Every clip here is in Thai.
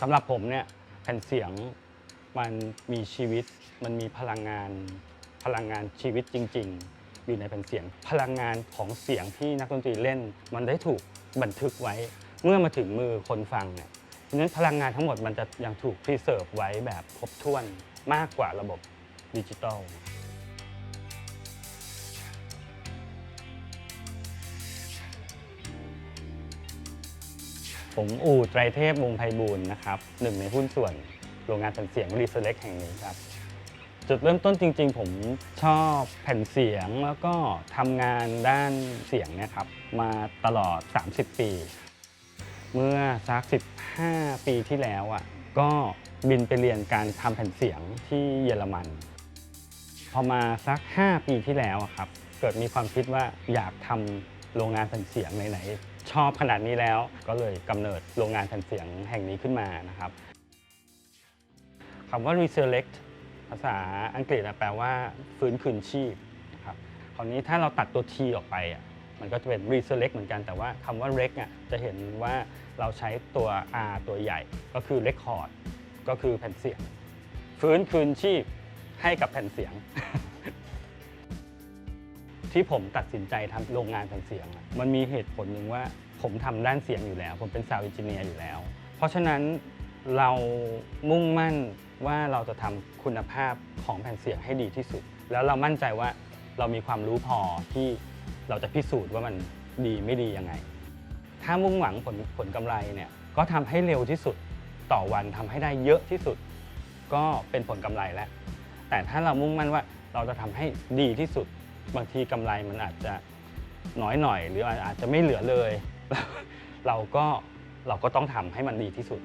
สำหรับผมเนี่ยแผ่นเสียงมันมีชีวิต มันมีพลังงานพลังงานชีวิตจริง ๆ อยู่ในแผ่นเสียง พลังงานของเสียงที่นักดนตรีเล่น มันได้ถูกบันทึกไว้เมื่อมาถึงมือคนฟังเนี่ยเพราะฉะนั้นพลังงานทั้งหมดมันจะยังถูกพรีเซิร์ฟไว้แบบครบถ้วนมากกว่าระบบดิจิตอล ผมอู่ไตรเทพวงไพบูลนะครับหนึ่งในหุ้นส่วนโรงงานแผ่นเสียงรีเซเล็กแห่งนี้ครับ จุดเริ่มต้นจริง ๆ ผมชอบแผ่นเสียงแล้วก็ทำงานด้านเสียงเนะครับมาตลอด 30 ปี เมื่อสัก 15 ปีที่แล้วอะก็บินไปเรียนการทำแผ่นเสียงที่เยอรมัน พอมาสัก 5 ปีที่แล้วครับ เกิดมีความคิดว่าอยากทำโรงงานแผ่นเสียงไหนๆ ชอบขนาดนี้แล้ว ก็เลยกำเนิดโรงงานแผ่นเสียงแห่งนี้ขึ้นมานะครับคำว่า resurrect ภาษาอังกฤษแปลว่าฟื้นคืนชีพครับคราวนี้ถ้าเราตัดตัว T ออกไปอะมันก็จะเป็น resurrect เหมือนกันแต่ว่าคำว่า rec อะจะเห็นว่าเราใช้ตัว R ตัวใหญ่ ก็คือ record ก็คือแผ่นเสียง ฟื้นคืนชีพให้กับแผ่นเสียง ที่ผมตัดสินใจทำโรงงานแผ่นเสียงอะมันมีเหตุผลหนึ่งว่าผมทำด้านเสียงอยู่แล้ว ผมเป็นซาวด์เอนจิเนียร์อยู่แล้ว เพราะฉะนั้นเรามุ่งมั่นว่าเราจะทำคุณภาพของแผ่นเสียงให้ดีที่สุด แล้วเรามั่นใจว่าเรามีความรู้พอที่เราจะพิสูจน์ว่ามันดีไม่ดียังไง ถ้ามุ่งหวังผลผลกำไรเนี่ยก็ทำให้เร็วที่สุดต่อวันทำให้ได้เยอะที่สุด ก็เป็นผลกำไรแล้ว แต่ถ้าเรามุ่งมั่นว่าเราจะทำให้ดีที่สุด บางทีกำไรมันอาจจะน้อยหน่อย หรืออาจจะไม่เหลือเลย เราก็เราก็ต้องทำให้มันดีที่สุด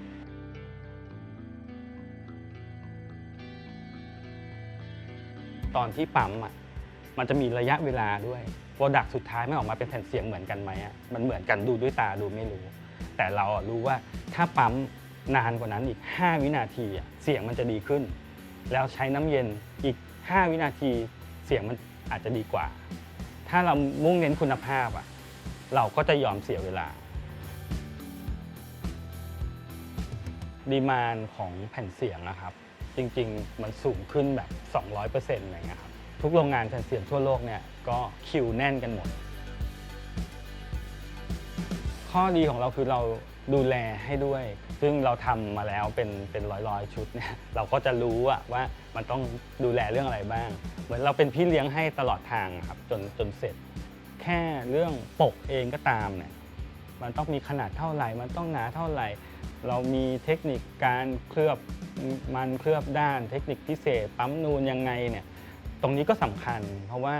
ตอนที่ปั๊มอะ มันจะมีระยะเวลาด้วยโปรดักสุดท้ายไม่ออกมาเป็นแผ่นเสียงเหมือนกันไหมอะ มันเหมือนกันดูด้วยตาดูไม่รู้ แต่เราอะรู้ว่าถ้าปั๊มนานกว่านั้นอีก 5 วินาทีอะเสียงมันจะดีขึ้น แล้วใช้น้ำเย็นอีก 5 วินาทีเสียงมัน อาจจะดีกว่า ถ้าเรามุ่งเน้นคุณภาพอะเราก็จะยอมเสียเวลา ดีมานของแผ่นเสียงนะครับ จริงๆ มันสูงขึ้นแบบ 200%อะไรเงี้ยครับทุกโรงงานแผ่นเสียงทั่วโลกเนี่ยก็คิวแน่นกันหมด ข้อดีของเราคือเราดูแลให้ด้วย ซึ่งเราทำมาแล้วเป็นเป็นร้อยร้อยๆ ชุดเนี่ยเราก็จะรู้อะว่ามันต้องดูแลเรื่องอะไรบ้าง เหมือนเราเป็นพี่เลี้ยงให้ตลอดทางครับจนจนเสร็จ แค่เรื่องปกเองก็ตามเนี่ยมันต้องมีขนาดเท่าไหร่ มันต้องหนาเท่าไหร่ เรามีเทคนิคการเคลือบมันเคลือบด้าน เทคนิคพิเศษ ปั๊มนูนยังไงเนี่ยตรงนี้ก็สำคัญ เพราะว่า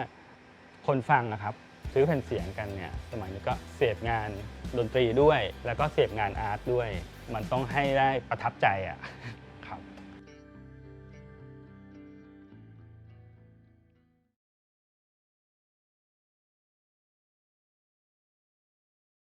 คนฟังนะครับ ซื้อแผ่นเสียงกันเนี่ยสมัยนี้ก็เสพงานดนตรีด้วย แล้วก็เสพงานอาร์ตด้วย มันต้องให้ได้ประทับใจอะ่ะ